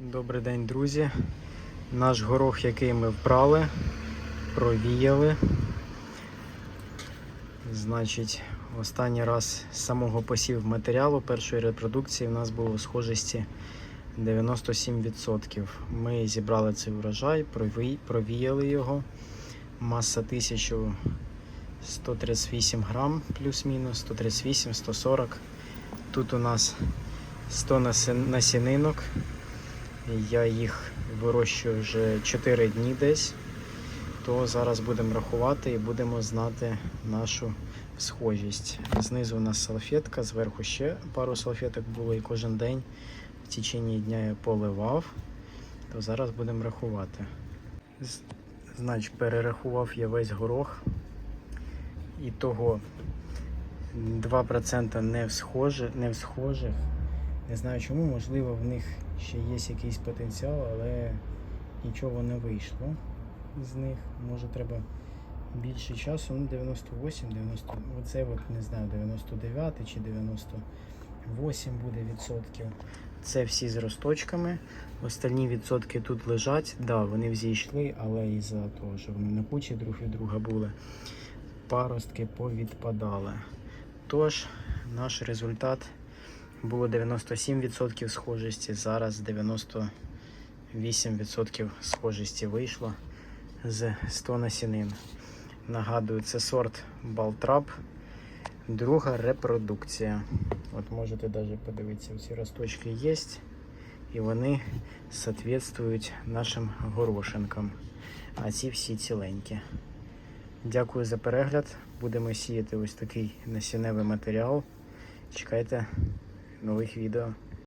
Добрий день, друзі. Наш горох, який ми вбрали, провіяли. Значить, останній раз з самого посів матеріалу першої репродукції в нас було схожості 97%. Ми зібрали цей урожай, провіяли його. Маса 1138 грам, плюс-мінус, 138, 140. Тут у нас 100 насінинок. Я їх вирощую вже 4 дні десь. То зараз будемо рахувати і будемо знати нашу схожість. Знизу у нас салфетка, зверху ще пару салфеток було і кожен день в течение дня я поливав. То зараз будемо рахувати. Значить, перерахував я весь горох. І того 2% не в схожих, не. Не знаю чому, можливо, в них ще є якийсь потенціал, але нічого не вийшло з них. Може треба більше часу. Ну, 98, 90, оце от не знаю, 99 чи 98 буде відсотків. Це всі з росточками. Остальні відсотки тут лежать. Да, вони взійшли, але із-за того, що вони на кучі друг від друга були, паростки повідпадали. Тож, наш результат було 97% схожості, зараз 98% схожості вийшло з 100 насінин. Нагадую, це сорт Балтрап, друга репродукція. От можете навіть подивитися, ці росточки є, і вони соответствують нашим горошинкам. А ці всі ціленькі. Дякую за перегляд. Будемо сіяти ось такий насінневий матеріал. Чекайте нових відео.